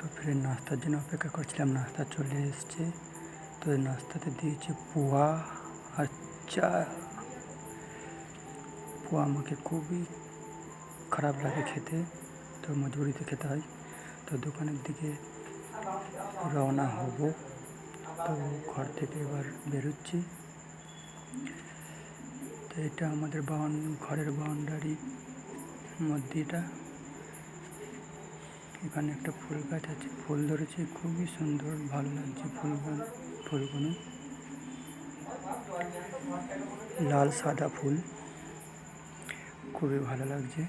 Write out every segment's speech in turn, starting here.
তো ফের নাস্তার জন্য অপেক্ষা করছিলাম, নাস্তা চলে এসছে। তো নাস্তাতে দিয়েছে পোহা আর চা পোহা আমাকে খুবই খারাপ লাগে খেতে, তো মজবুরিতে খেতে হয়। তো দোকানের দিকে রওনা হব। তো ঘর থেকে এবার বেরোচ্ছি। তো এটা আমাদের বাউন, ঘরের বাউন্ডারি মধ্যে এটা। এখানে একটা ফুল গাছ আছে, ফুল ধরেছে, খুবই সুন্দর, ভালো লাগছে ফুলগুলো ফুলগুলো। লাল সাদা ফুল, খুবই ভালো লাগছে।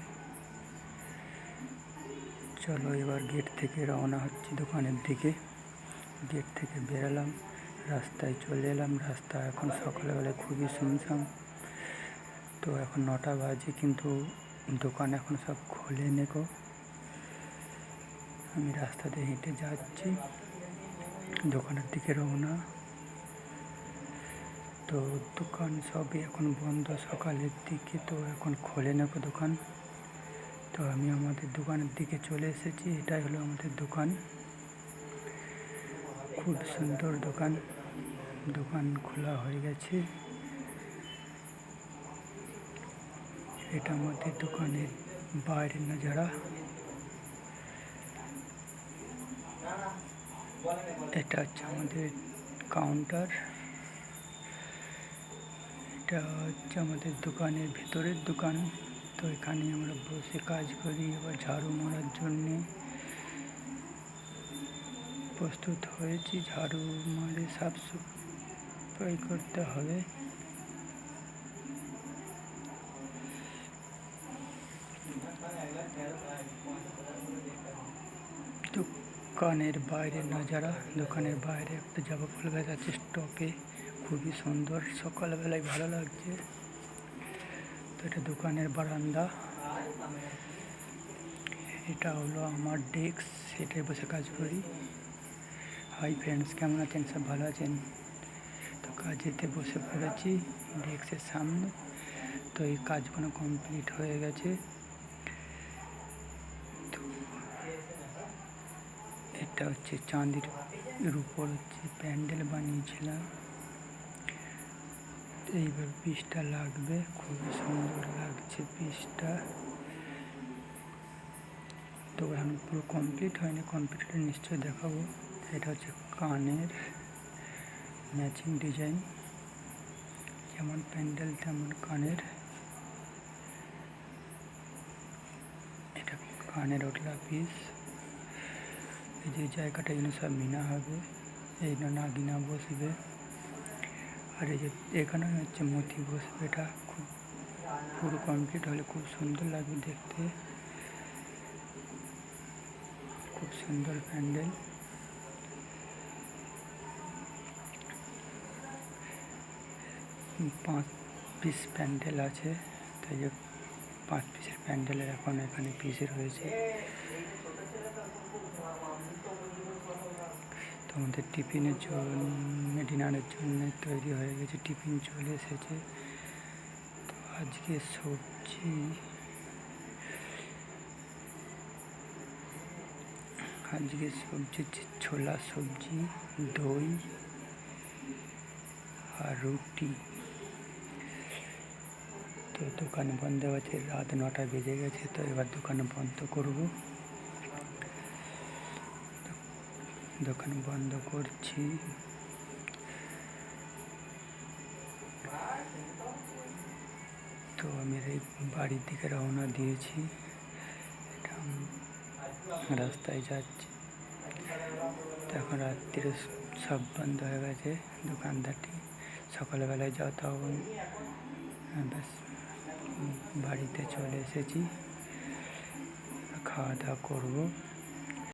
চলো এবার গেট থেকে রওনা হচ্ছে দোকানের দিকে। গেট থেকে বেরালাম, রাস্তায় চলে এলাম, রাস্তা এখন সকালবেলায় খুবই শুনশান। তো এখন নটা বাজে, কিন্তু দোকান এখন সব খোলে নেকো। আমি রাস্তাতে হেঁটে যাচ্ছি, দোকানের দিকে রওনা। তো দোকান সবই এখন বন্ধ, সকালের দিকে তো এখন খোলে নেকো দোকান। তো আমি আমাদের দোকানের দিকে চলে এসেছি, এটাই হলো আমাদের দোকান। খুব সুন্দর দোকান দোকান খোলা হয়ে গেছে। এটা আমাদের দোকানের বাইরের নজারা এটা হচ্ছে আমাদের কাউন্টার এটা হচ্ছে আমাদের দোকানের ভেতরের দোকান। তো এখানে আমরা বসে কাজ করি এবার ঝাড়ু মারার জন্যে। প্রস্তুত হয়েছি, ঝাড়ু মারে সাফ সাফাই করতে হবে। দোকানের বাইরে নজারা দোকানের বাইরে একটা জবা ফুল গাছ আছে স্টপে খুবই সুন্দর। সকালবেলায় ভালো লাগছে। তো এটা দোকানের বারান্দা। এটা হলো আমার ডেস্ক সেটাই বসে কাজ করি। হাই ফ্রেন্ডস কেমন আছেন? সব ভালো আছেন? তো কাজেতে বসে পড়েছি ডেস্কের সামনে। তো এই কাজগুলো কমপ্লিট হয়ে গেছে। এটা হচ্ছে চাঁদের উপর হচ্ছে প্যান্ডেল বানিয়েছিলাম। এইবার পিসটা লাগবে, খুবই সুন্দর লাগছে পিসটা তো এখন পুরো কমপ্লিট হয়নি কমপ্লিট নিশ্চয়ই দেখাবো। এটা হচ্ছে কানের ম্যাচিং ডিজাইন যেমন প্যান্ডেল, তেমন কানের। এটা কানের ওটলা পিস এই যে জায়গাটা যেন সব মিনা হবে, এই নাগিনা বসবে। আর এই যে এখানে হচ্ছে মতি বসবে, এটা খুব পুরো কমপ্লিট হলে খুব সুন্দর লাগবে দেখতে। খুব সুন্দর প্যান্ডেল। পাঁচ পিস প্যান্ডেল আছে, তাই যে পাঁচ পিসের প্যান্ডেলের এখন এখানে পিসে রয়েছে। তো আমাদের টিফিনের জন্য, ডিনারের জন্য তৈরি হয়ে গেছে, টিফিন চলে এসেছে। তো আজকে সবজি আজকে সবজি হচ্ছে ছোলা সবজি, দই আর রুটি। তো দোকান বন্ধ আছে, রাত নটা বেজে গেছে, তো এবার দোকান বন্ধ করব। দোকান বন্ধ করছি। তো আমি এই বাড়ির দিকে রওনা দিয়েছি। রাস্তায় যাচ্ছি। এখন রাত্রিরে সব বন্ধ হয়ে গেছে দোকানদারটি। সকালবেলায় যাও তাও ব্যাস, বাড়িতে চলে এসেছি। খাওয়া দাওয়া করব।